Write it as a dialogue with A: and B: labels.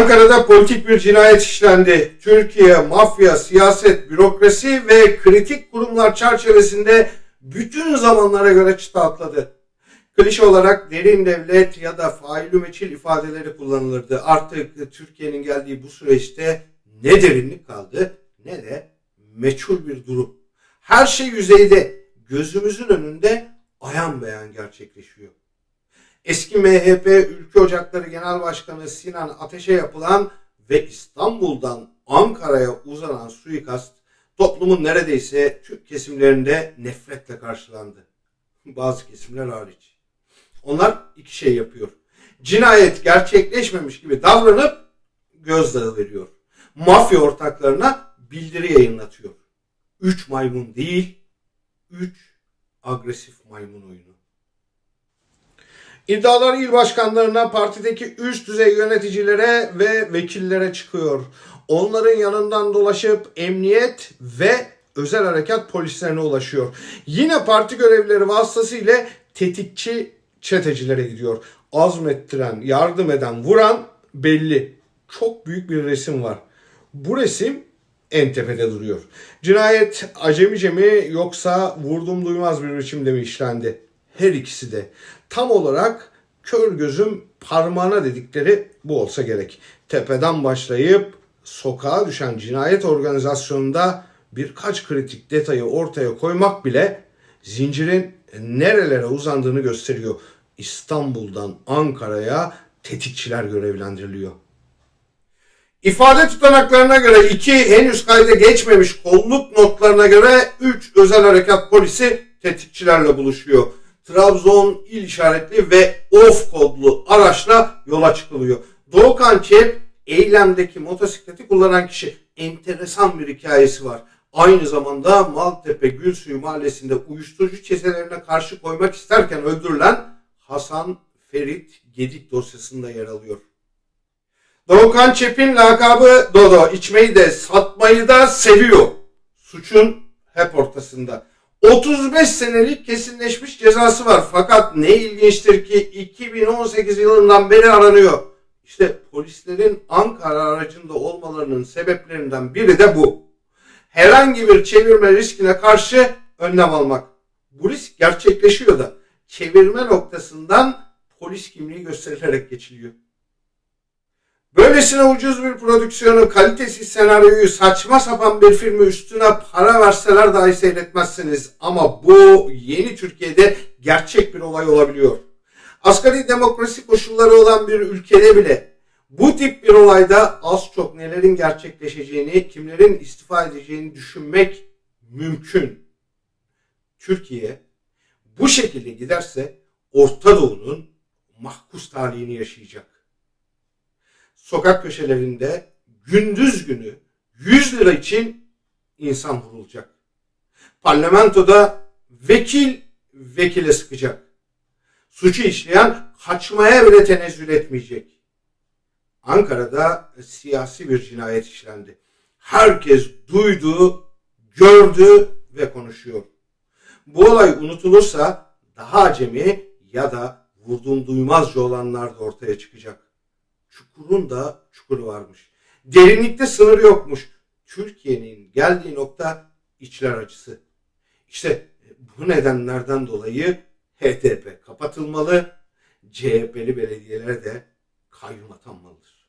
A: Ankara'da politik bir cinayet işlendi. Türkiye, mafya, siyaset, bürokrasi ve kritik kurumlar çerçevesinde bütün zamanlara göre çıta atladı. Klişe olarak derin devlet ya da failü meçhil ifadeleri kullanılırdı. Artık Türkiye'nin geldiği bu süreçte ne derinlik kaldı ne de meçhul bir durum. Her şey yüzeyde, gözümüzün önünde ayan beyan gerçekleşiyor. Eski MHP Ülke Ocakları Genel Başkanı Sinan Ateş'e yapılan ve İstanbul'dan Ankara'ya uzanan suikast toplumun neredeyse tüm kesimlerinde nefretle karşılandı. Bazı kesimler hariç. Onlar iki şey yapıyor. Cinayet gerçekleşmemiş gibi davranıp gözdağı veriyor. Mafya ortaklarına bildiri yayınlatıyor. Üç maymun değil, üç agresif maymun oyunu. İddialar il başkanlarına, partideki üst düzey yöneticilere ve vekillere çıkıyor. Onların yanından dolaşıp emniyet ve özel harekat polislerine ulaşıyor. Yine parti görevlileri vasıtasıyla tetikçi çetecilere gidiyor. Azmettiren, yardım eden, vuran belli. Çok büyük bir resim var. Bu resim en tepede duruyor. Cinayet acemice mi yoksa vurdum duymaz bir biçimde mi işlendi? Her ikisi de. Tam olarak kör gözüm parmağına dedikleri bu olsa gerek. Tepeden başlayıp sokağa düşen cinayet organizasyonunda birkaç kritik detayı ortaya koymak bile zincirin nerelere uzandığını gösteriyor. İstanbul'dan Ankara'ya tetikçiler görevlendiriliyor. İfade tutanaklarına göre iki henüz kayda geçmemiş kolluk notlarına göre 3 özel harekat polisi tetikçilerle buluşuyor. Trabzon il işaretli ve OF kodlu araçla yola çıkılıyor. Doğukan Çep eylemdeki motosikleti kullanan kişi. Enteresan bir hikayesi var. Aynı zamanda Maltepe Gülsuyu mahallesinde uyuşturucu çetelerine karşı koymak isterken öldürülen Hasan Ferit Gedik dosyasında yer alıyor. Doğukan Çep'in lakabı Dodo. İçmeyi de satmayı da seviyor. Suçun hep ortasında. 35 senelik kesinleşmiş cezası var. Fakat ne ilginçtir ki 2018 yılından beri aranıyor. İşte polislerin Ankara aracında olmalarının sebeplerinden biri de bu. Herhangi bir çevirme riskine karşı önlem almak. Bu risk gerçekleşiyor da çevirme noktasından polis kimliği gösterilerek geçiliyor. Böylesine ucuz bir prodüksiyonu, kalitesiz senaryoyu, saçma sapan bir filmi üstüne para verseler dahi seyretmezsiniz. Ama bu yeni Türkiye'de gerçek bir olay olabiliyor. Asgari demokrasi koşulları olan bir ülkede bile bu tip bir olayda az çok nelerin gerçekleşeceğini, kimlerin istifa edeceğini düşünmek mümkün. Türkiye bu şekilde giderse Orta Doğu'nun mahkus talihini yaşayacak sokak köşelerinde gündüz günü 100 lira için insan vurulacak. Parlamentoda vekil vekile sıkacak. Suçu işleyen kaçmaya bile tenezzül etmeyecek. Ankara'da siyasi bir cinayet işlendi. Herkes duydu, gördü ve konuşuyor. Bu olay unutulursa daha acemi ya da vurdum duymazca olanlar da ortaya çıkacak çukurun da çukuru varmış. Derinlikte sınır yokmuş. Türkiye'nin geldiği nokta içler acısı. İşte bu nedenlerden dolayı HDP kapatılmalı, CHP'li belediyeler de kayyum atanmalıdır.